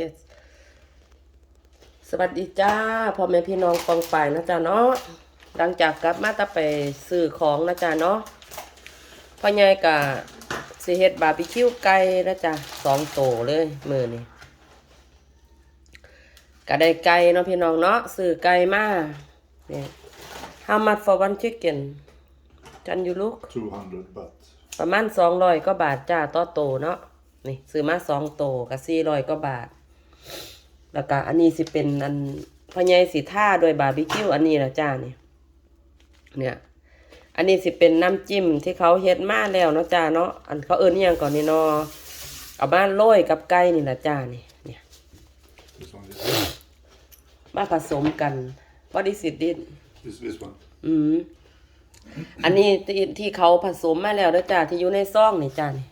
yes สวัสดีจ้าพ่อแม่พี่น้องกองฝ่ายนะจ๊ะเนาะหลังจากกลับมาตะไปซื้อของนะจ๊ะเนาะพ่อใหญ่กะสิเฮ็ดบาร์บีคิวไก่นะจ๊ะสองโตเลยมือนี่ก็ได้ไก่เนาะพี่น้องเนาะซื้อไก่มาเนี่ย how much for one chicken can you look 200 baht. ประมาณสองร้อยก็บาทจ้าต่อโตเนาะนี่ซื้อมาสองโตกับสี่ร้อยก็บาท แล้วก็อันนี้สิเป็นอันพะไยสีท่าโดวยบาร์บีคิวอันนี้นะจ้านี่เนี่ย อันนี้สิเป็นน้ำจิ้มที่เขาเฮ็ดมาแล้วเนาะจ้าเนาะอันเขาเอิ้นอิหยังก่อนนี่เนาะเอามาโรยกับไก่นี่ละจ้านี่เนี่ย This one is this. มาผสมกันว่าดิสิดิน This, this one. อืมอันนี้ที่ที่เขาผสมมาแล้วเด้อจ้าที่อยู่ในซองนี่จ้านี่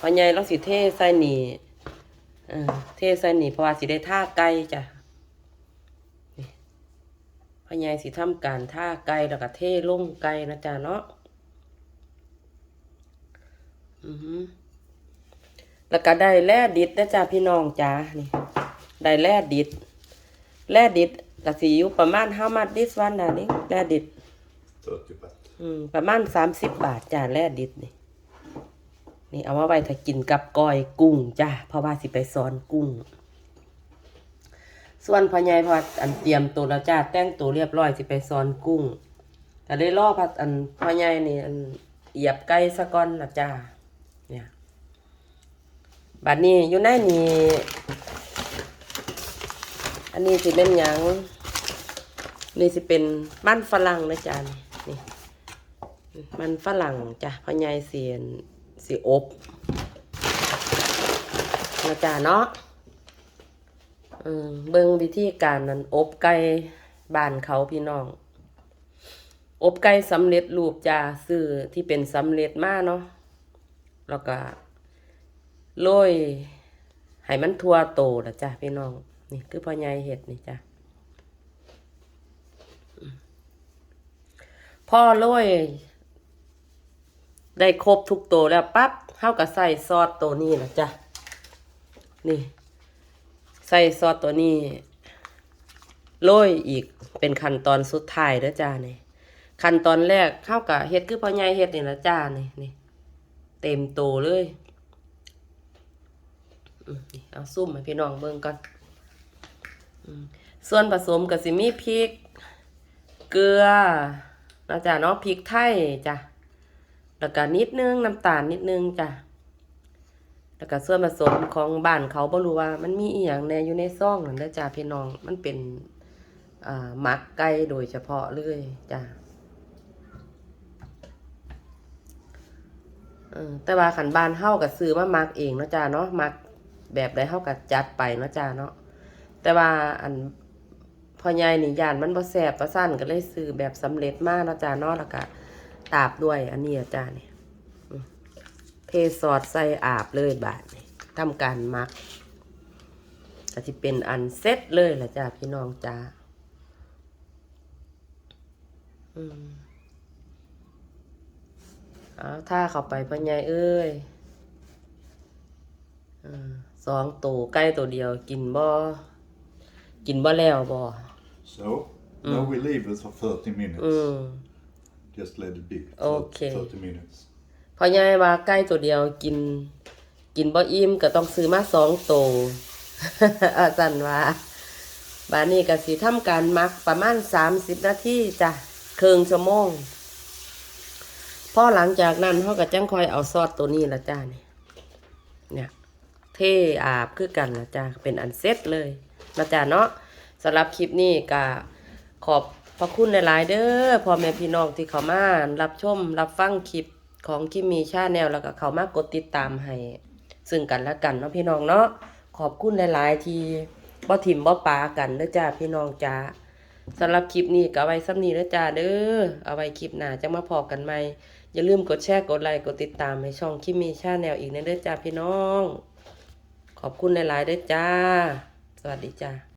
พอใหญ่เราสิเทใส่นี่ เออเทใส่นี่เพราะว่าสิได้ท่าไก่จ้ะนี่พอใหญ่สิทำการท่าไก่แล้วก็เทลงไก่นะจ้าเนาะอือหือแล้วก็ได้แล่ดิดนะจ้าพี่น้องจ้านี่ได้แล่ดิดแล่ดิดก็สิอยู่ประมาณ how much this one น่ะนี่แล่ดิด30 baht. อืมประมาณสามสิบบาทจ้าแล่ดิดนี่ นี่เอามาไว้ถ้ากินกับก้อยกุ้งจ้าเพราะว่าสิไปสอนกุ้ง ส่วนพ่อใหญ่พออันเตรียมตัวแล้วจ้าแต่งตัวเรียบร้อยสิไปสอนกุ้งแต่ได้รอพัดอันพ่อใหญ่นี่อันเหยียบไก่สะก้อนละจ้าเนี่ยบัดนี้อยู่ในนี่อันนี้สิเป็นยังนี่สิเป็นมันฝรั่งนะจ๊ะนี่นี่มันฝรั่งจ้ะพ่อใหญ่เสียน สีอบนะจ๊ะเนาะเออเบิ่งวิธีการนั้นอบไก่บ้านเขาพี่น้อง อบไก่สำเร็จรูปจ้าซื้อที่เป็นสำเร็จมาเนาะแล้วก็โรยให้มันทั่วโตละจ้ะพี่น้อง นี่คือพ่อใหญ่เห็ดนี่จ้ะพ่อโรย ได้ครบทุกตัวแล้วปั๊บเท่ากับใส่ซอสตัวนี้นะจ๊ะ นี่ ใส่ซอสตัวนี้โรยอีกเป็นขั้นตอนสุดท้ายเด้อจ้านี่ขั้นตอนแรกเข้ากับเฮ็ดคือพ่อใหญ่เฮ็ดนี่นะจ้านี่นี่ เต็มโตเลยเอาซุ่มให้พี่น้องเบิ่งก่อนส่วนผสมก็สิมีพริก เกลือนะจ๊ะเนาะพริกไทยจ้ะ แล้วก็นิดนึงน้ำตาลนิดนึงจ้ะแล้วก็ส่วนผสมของบ้านเขาบ่รู้ว่า มันมีอีหยังแน่อยู่ในซองนั่นเด้อจ้ะพี่น้องมันเป็นอ่าหมักไก่โดยเฉพาะเลยจ้ะแต่ว่าขันบ้านเฮาก็ซื้อมาหมักเองเนาะจ้ะเนาะหมักแบบใดเฮาก็จัดไปเนาะจ้ะเนาะแต่ว่าอันพอใหญ่นี่ยานมันบ่แสบประสั้นก็เลยซื้อแบบสำเร็จมาเนาะจ้าเนาะแล้วก็ ตาบด้วยอันนี้อะจ้านี่อืมเทซอสใส่อาบเลยบาดนี่ทำการมักก็ที่เป็นอันเซ็ตเลยล่ะจ้าพี่น้องจ้าอืมเอาถ้าเข้าไปพ่อใหญ่เอ้ยอ่าสองตัวใกล้ตัวเดียวกินบ่กินบ่แล้วบ่ So, now we leave it for 30 minutes. อืม Just let it be. Okay. 30 minutes. พอยายว่าใกล้ตัวเดียวกิน กินบ่อิ่มก็ต้องซื้อมาสองโตวอาจารย์ว่าบานนี้ก็สิทำการมักประมาณสามสิบนาทีจ้ะครึ่งชั่วโมงพอหลังจากนั้นเขาก็จังคอยเอาซอสตัวนี้ละจ้านี่เนี่ยเทอาบคือกันละจ้าเป็นอันเซ็ตเลยนะจ้าเนาะสำหรับคลิปนี้ก็ขอบ พระคุณหลาย ๆ เด้อพ่อแม่พี่น้องที่เขามารับชมรับฟังคลิปของคิมมีชาแนลแล้วก็เขามากดติดตามให้ ซึ่งกันและกันเนาะพี่น้องเนาะขอบคุณหลาย ๆ ที่บ่ถิ่มบ่ปากันเด้อจ้าพี่น้องจ้าสำหรับคลิปนี้ก็เอาไว้ซ้ำนี้เด้อจ้าเด้อเอาไว้คลิปหน้าจะมาพอกันใหม่อย่าลืมกดแชร์กดไลค์กดติดตามให้ช่องคิมมีชาแนลอีกนะเด้อจ้าพี่น้อง ขอบคุณหลาย ๆ เด้อจ้า สวัสดีจ้า